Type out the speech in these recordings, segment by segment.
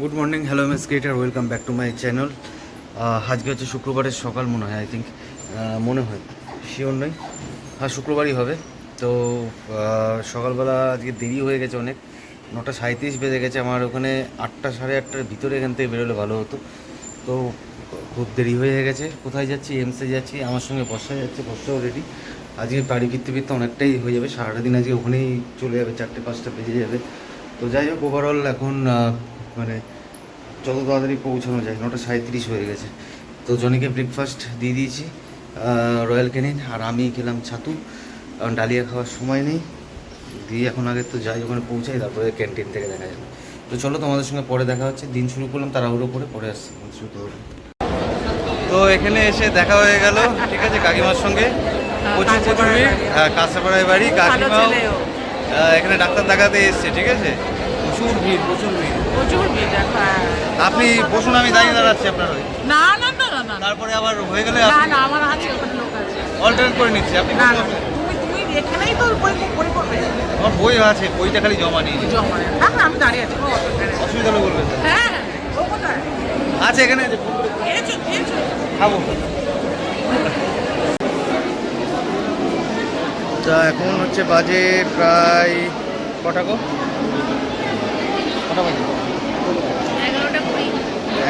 Good morning hello M S creator welcome back to my channel আজকে হচ্ছে শুক্রবারের সকাল মনে হয় আই থিঙ্ক মনে হয়। শিওর নয়। হ্যাঁ শুক্রবারই হবে। তো সকালবেলা আজকে দেরি হয়ে গেছে অনেক। নটা সাঁত্রিশ বেজে গেছে। আমার ওখানে আটটা সাড়ে আটটার ভিতরে এখান থেকে বেরোলে ভালো হতো। তো, খুব দেরি হয়ে গেছে। কোথায় যাচ্ছি? এমসে যাচ্ছি। আমার সঙ্গে বসা যাচ্ছে। বসাও রেডি আজকে বাড়ি ফিরতে ফিরতে অনেকটাই হয়ে যাবে। সারাটা দিন আজকে ওখানেই চলে যাবে। চারটে পাঁচটা বেজে যাবে। তো যাই হোক ওভারঅল এখন মানে যত তাড়াতাড়ি পৌঁছানো যায় নটা সাঁত্রিশ হয়ে গেছে। তো জনিকে ব্রেকফাস্ট দিয়ে দিয়েছি রয়্যাল ক্যানিন আর আমি খেলাম ছাতু কারণ ডালিয়া খাওয়ার সময় নেই। দিয়ে এখন আগে তো যাই ওখানে পৌঁছাই তারপরে ক্যান্টিন থেকে দেখা যাবে। তো চলো তোমাদের সঙ্গে পরে দেখা হচ্ছে দিন শুরু করলাম তাড়াহুড়ো করে পরে আসছি। শুরু করলাম তো এখানে এসে দেখা হয়ে গেল ঠিক আছে কাকিমার সঙ্গে। প্রচুর প্রচুর হ্যাঁ কাঁচাপাড়ায় বাড়ি কাকিমাও এখানে ডাক্তার দেখাতে এসছে ঠিক আছে? প্রচুর ভিড় প্রচুর ভিড়। প্রচুর ভিড় দেখা আপনি বসুন আমি দাঁড়িয়ে দাঁড়াচ্ছি আপনার ওই। না না না না তারপরে আবার হয়ে গেলে না না আমার আছে ওখানে লোক আছে। অল্টারনেট করে নিচ্ছি আপনি না তুমি তুমি এখানেই তো বই বই করবে আমার বই আছে বইটা খালি জমা নিয়ে নিই। জমা নেই। না না আমি দাঁড়িয়ে আছি অসুবিধা নেই। অসুবিধা হলে বলবেন। হ্যাঁ হ্যাঁ, ও কোথায়? আছে এখানে আছে, খাব। তা এখন হচ্ছে বাজে প্রায় কটা গো? কটা বাজে?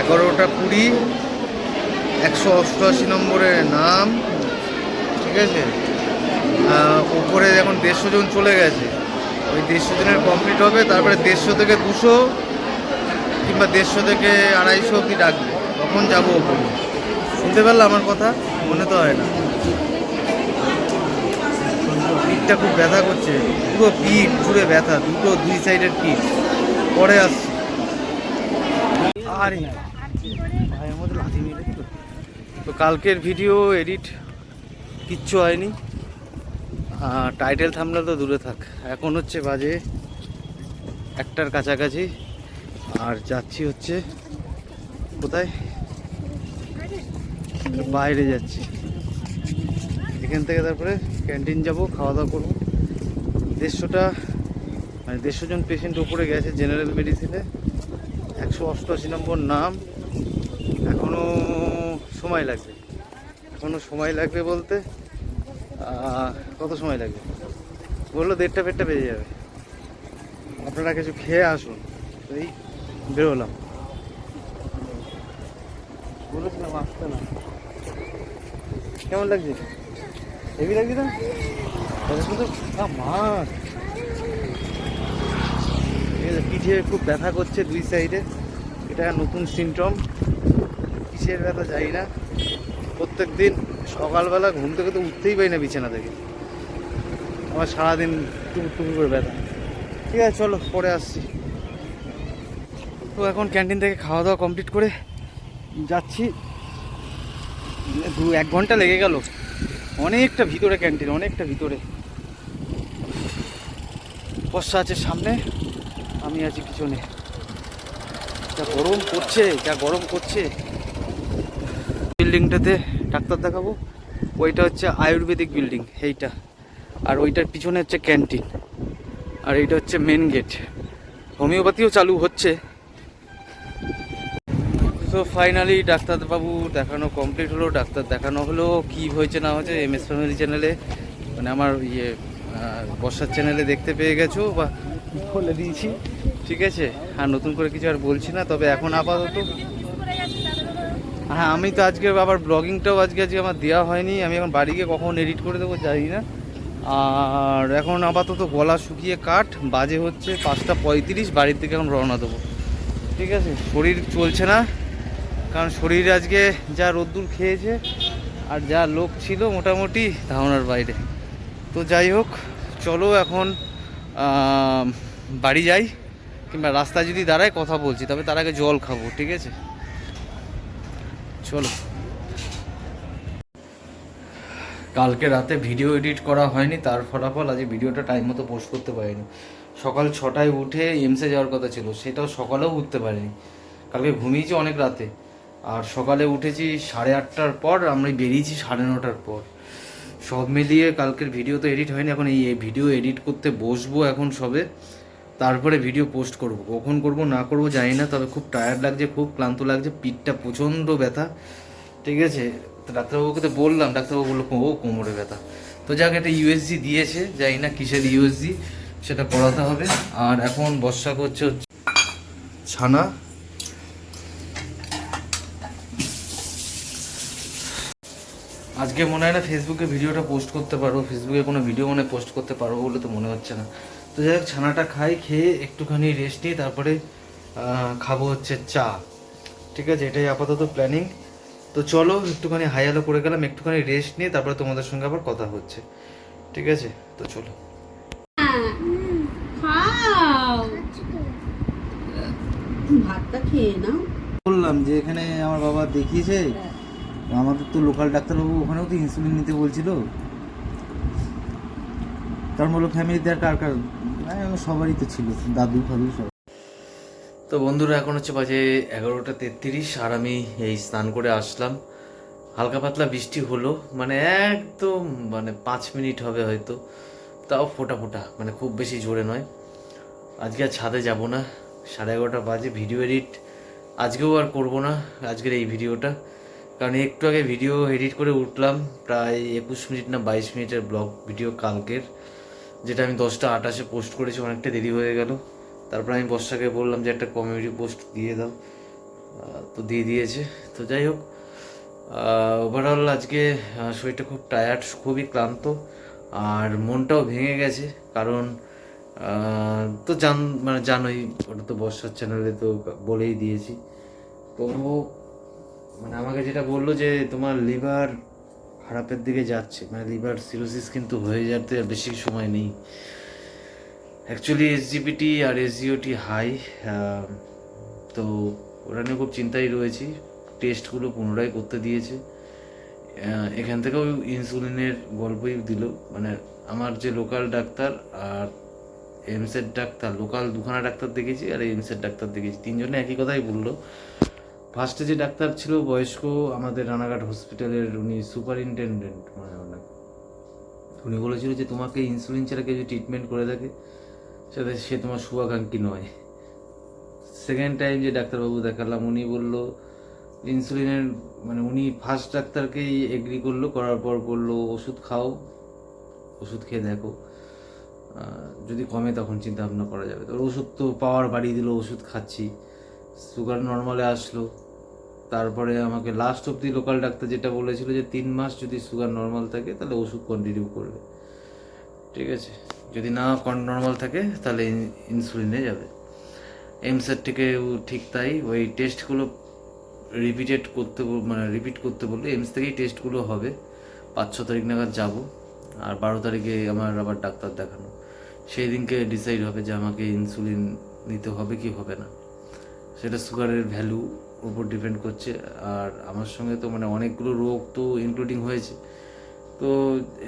এগারোটা কুড়ি। একশো অষ্টআশি নম্বরের নাম ঠিক আছে? উপরে এখন দেড়শো জন চলে গেছে। ওই দেড়শো জনের কমপ্লিট হবে তারপরে দেড়শো থেকে দুশো কিংবা দেড়শো থেকে আড়াইশো অবধি ডাকবে। তখন যাব ওপরে? শুনতে পারলে আমার কথা? মনে তো হয় না। পিঠটা খুব ব্যথা করছে। পুরো পিঠ জুড়ে ব্যথা দুটো দুই সাইডের পিঠ। পরে আসছি আরে। ভাইয়ের মধ্যে লাথি মেরে তো কালকের ভিডিও এডিট কিচ্ছু হয়নি। টাইটেল থামলে তো দূরে থাক। এখন হচ্ছে বাজে একটার কাছাকাছি। আর যাচ্ছি হচ্ছে কোথায়? বাইরে যাচ্ছি। এখান থেকে তারপরে ক্যান্টিন যাব খাওয়া দাওয়া করব। দেড়শোটা মানে দেড়শো জন পেশেন্ট উপরে গেছে জেনারেল মেডিসিনে একশো অষ্টআশি নম্বর নাম। এখনও সময় লাগবে। এখনও সময় লাগবে বলতে কত সময় লাগবে? বলল দেড়টা ফেরটা বেজে যাবে। আপনারা কিছু খেয়ে আসুন। এই বেরোলাম। বলেছিলাম আসতে না। কেমন লাগছে? হেভি লাগছে না? মাছ পিঠে খুব ব্যথা করছে দুই সাইডে। এটা নতুন সিমটম কিসের ব্যথা যাই না। প্রত্যেক দিন সকালবেলা ঘুম থেকে তো উঠতেই পারি না বিছানা থেকে। আমার সারাদিন টুকুর টুকুর করে ব্যথা। ঠিক আছে, চলো, পরে আসছি। তো এখন ক্যান্টিন থেকে খাওয়া দাওয়া কমপ্লিট করে যাচ্ছি। দু এক ঘণ্টা লেগে গেল। অনেকটা ভিতরে ক্যান্টিন, অনেকটা ভিতরে। বর্ষা আছে সামনে। আমি আছি পিছনে। যা গরম করছে যা গরম করছে বিল্ডিংটাতে ডাক্তার দেখাবো। ওইটা হচ্ছে আয়ুর্বেদিক বিল্ডিং, এইটা। আর ওইটার পিছনে হচ্ছে ক্যান্টিন। আর এইটা হচ্ছে মেন গেট। হোমিওপ্যাথিও চালু হচ্ছে। তো ফাইনালি ডাক্তারবাবু দেখানো কমপ্লিট হলো। ডাক্তার দেখানো হলো, কি হয়েছে না হয়েছে এম এস ফ্যামিলি চ্যানেলে মানে আমার ইয়ে বর্ষার চ্যানেলে দেখতে পেয়ে গেছো বা বলে দিয়েছি। ঠিক আছে? আর নতুন করে কিছু আর বলছি না, তবে এখন আপাতত হ্যাঁ আমি তো আজকে আবার ব্লগিংটাও আজকে আজকে আমার দেওয়া হয়নি। আমি এখন বাড়ি গিয়ে কখন এডিট করে দেবো জানি না। আর এখন আপাতত গলা শুকিয়ে কাঠ, বাজে হচ্ছে পাঁচটা পঁয়ত্রিশ, বাড়ির থেকে এখন রওনা দেবো। ঠিক আছে? শরীর চলছে না, কারণ শরীর আজকে যা রোদ্দুর খেয়েছে আর যা লোক ছিল মোটামুটি ধারণার বাইরে। তো যাই হোক, চলো এখন বাড়ি যাই কিংবা রাস্তায় যদি দাঁড়ায় কথা বলছি, তবে তার আগে জল খাব, ঠিক আছে? চলো। কালকে রাতে ভিডিও এডিট করা হয়নি, তার ফলাফল আজ ভিডিওটা টাইম মতো পোস্ট করতে পারিনি। সকাল ছটায় উঠে এমসে যাওয়ার কথা ছিল, সেটাও সকালেও উঠতে পারিনি। কালকে ঘুমিয়েছি অনেক রাতে, আর সকালে উঠেছি সাড়ে আটটার পর, আমরা বেরিয়েছি সাড়ে নটার পর। সব মিলিয়ে কালকের ভিডিও তো এডিট হয়নি, এখন এই ভিডিও এডিট করতে বসবো এখন সবে। তারপরে ভিডিও পোস্ট করব। কখন করব, না করব জানি না, তবে খুব টায়ার্ড লাগছে, খুব ক্লান্ত লাগছে, পিঠটা প্রচণ্ড ব্যথা। ঠিক আছে? ডাক্তারবাবুকে তো বললাম, ডাক্তারবাবু বলল, ও, কোমরে ব্যথা। তো যাক একটা ইউএসজি দিয়েছে, জানি না কিসের ইউএসজি সেটা করাতে হবে। আর এখন বর্ষা করছে ছানা। আজকে মনে হয় না ফেসবুকে ভিডিওটা পোস্ট করতে পারো ফেসবুকে কোনো ভিডিও মনে পোস্ট করতে পারব বলে তো মনে হচ্ছে না। তো যাই হোক ছানাটা খাই খেয়ে একটুখানি রেস্ট নিই তারপরে খাব হচ্ছে চা। ঠিক আছে? এটাই আপাতত প্ল্যানিং তো চলো একটুখানি হাই আলো করে গেলাম একটুখানি রেস্ট নিয়ে তারপরে তোমাদের সঙ্গে আবার কথা হচ্ছে। ঠিক আছে? তো চলো। খাও। ভাতটা খেয়ে নাও। বললাম যে এখানে আমার বাবা দেখিয়েছে আমাদের তো লোকাল ডাক্তারবাবু ওখানেও তো ইনসুলিন নিতে বলছিল। তার বলল ফ্যামিলিতে আর কার কার সবারই তো ছিল, দাদু, ফাদু সব। তো বন্ধুরা, এখন হচ্ছে বাজে এগারোটা তেত্রিশ, আর আমি এই স্নান করে আসলাম। হালকা পাতলা বৃষ্টি হলো মানে একদম মানে পাঁচ মিনিট হবে হয়তো। তাও ফোটা ফোটা মানে খুব বেশি জোরে নয়। আজকে আর ছাদে যাব না, সাড়ে এগারোটা বাজে ভিডিও এডিট আজকেও আর করব না, আজকের এই ভিডিওটা কারণ একটু আগে ভিডিও এডিট করে উঠলাম, প্রায় একুশ মিনিট না বাইশ মিনিটের ব্লগ ভিডিও কালকের, যেটা আমি দশটা আটাশে পোস্ট করেছি, অনেকটা দেরি হয়ে গেল। তারপর আমি বর্ষাকে বললাম যে একটা কমেডি পোস্ট দিয়ে দাও। তো দিয়ে দিয়েছে। তো যাই হোক ওভারঅল আজকে শরীরটা খুব টায়ার্ড খুবই ক্লান্ত, আর মনটাও ভেঙে গেছে। কারণ তো জান মানে জানোই, ওটা তো বর্ষার চ্যানেলে তো বলেই দিয়েছি। তবুও মানে আমাকে যেটা বলল যে তোমার লিভার খারাপের দিকে যাচ্ছে মানে লিভার সিরোসিস কিন্তু হয়ে যেতে বেশি সময় নেই। অ্যাকচুয়ালি এসজিপিটি আর এসজিওটি হাই তো ওটা নিয়ে খুব চিন্তায় রয়েছি। টেস্টগুলো পুনরায় করতে দিয়েছে। এখান থেকেও ইনসুলিনের গল্পই দিল। মানে আমার যে লোকাল ডাক্তার আর এমসের ডাক্তার লোকাল দুখানা ডাক্তার দেখেছি আর এমসের ডাক্তার দেখেছি। তিনজনে একই কথাই বলল। ফার্স্টে যে ডাক্তার ছিল বয়স্ক আমাদের রানাঘাট হসপিটালের উনি সুপারিনটেন্ডেন্ট মানে ওনার। উনি বলেছিল যে তোমাকে ইনসুলিন ছাড়া কেউ ট্রিটমেন্ট করে থাকে সেটা সে তোমার শুভাকাঙ্ক্ষী নয়। সেকেন্ড টাইম যে ডাক্তারবাবু দেখালাম, উনি বলল ইনসুলিনের মানে উনি ফার্স্ট ডাক্তারকেই এগ্রি করল, করার পর বলল, ওষুধ খাও, ওষুধ খেয়ে দেখো। যদি কমে তখন চিন্তা ভাবনা করা যাবে। তো ওষুধ তো পাওয়ার বাড়িয়ে দিল, ওষুধ খাচ্ছি। সুগার নর্মালে আসলো। তারপরে আমাকে লাস্ট অব্দি লোকাল ডাক্তার যেটা বলেছিল যে, তিন মাস যদি সুগার নর্মাল থাকে, তাহলে ওষুধ কন্টিনিউ করবে। ঠিক আছে? যদি না নর্মাল থাকে, তাহলে ইনসুলিনে যাবে। এমসের থেকে ঠিক তাই, ওই টেস্টগুলো রিপিটেড করতে মানে রিপিট করতে বললে। এমস থেকেই টেস্টগুলো হবে। পাঁচ, ছ তারিখ নাগাদ যাব। আর বারো তারিখে আমার আবার ডাক্তার দেখানো। সেই দিনকে ডিসাইড হবে যে, আমাকে ইনসুলিন নিতে হবে কি হবে না। সেটা সুগারের ভ্যালু উপর ডিপেন্ড করছে। আর আমার সঙ্গে তো মানে অনেকগুলো রোগ তো ইনক্লুডিং হয়েছে। তো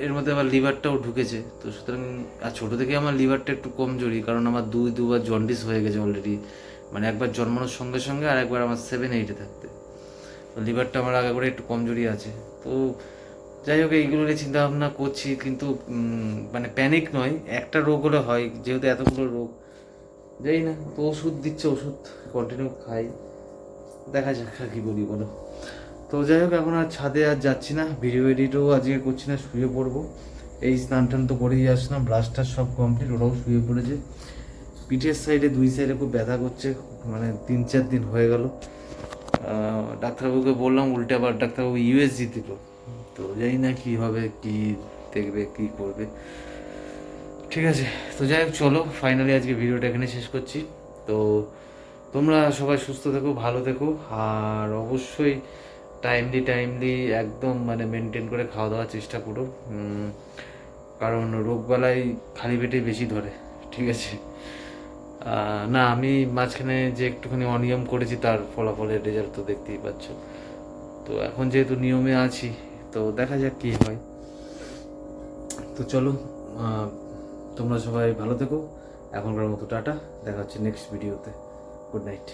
এর মধ্যে আবার লিভারটাও ঢুকেছে। তো সুতরাং, আর ছোটো থেকে আমার লিভারটা একটু কমজোরি কারণ আমার দুই, দুবার জন্ডিস হয়ে গেছে অলরেডি মানে একবার জন্মানোর সঙ্গে সঙ্গে আর একবার আমার সেভেন এইটে থাকতে। তো লিভারটা আমার আগে করে একটু কমজোরি আছে। তো যাই হোক, এইগুলো নিয়ে চিন্তা ভাবনা করছি, কিন্তু মানে প্যানিক নয়। একটা রোগ হলে হয়, যেহেতু এতগুলো রোগ। যাই না, তো ওষুধ দিচ্ছে, ওষুধ কন্টিনিউ খাই। দেখা যাক কি বলি বলো। তো যাই হোক, এখন আর ছাদে আর যাচ্ছি না ভিডিও এডিটও আজকে করছি না, শুয়ে পড়ব। এই স্নান টান তো করেই আসলাম ব্রাশটার সব কমপ্লিট ওরাও শুয়ে পড়েছে। পিঠের সাইডে দুই সাইডে খুব ব্যথা করছে মানে তিন চার দিন হয়ে গেল। ডাক্তারবাবুকে বললাম, উল্টে আবার ডাক্তারবাবু ইউএসজি দিল। তো জানি না, কি হবে, কি দেখবে, কি করবে। ঠিক আছে, তো যাই হোক, চলো ফাইনালি আজকে ভিডিওটা এখানে শেষ করছি। তো তোমরা সবাই সুস্থ থেকো, ভালো থেকো, আর অবশ্যই টাইমলি টাইমলি একদম মানে মেনটেন করে খাওয়া দাওয়ার চেষ্টা করো। কারণ রোগবালাই খালি পেটে বেশি ধরে, ঠিক আছে? না, আমি মাঝখানে যে একটুখানি অনিয়ম করেছি, তার ফলাফলের রেজাল্ট তো দেখতেই পাচ্ছ। তো এখন যেহেতু নিয়মে আছি, তো দেখা যাক কি হয়। তো চলো তোমরা সবাই ভালো থেকো। এখনকার মতো টাটা দেখা হচ্ছে নেক্সট ভিডিওতে গুড নাইট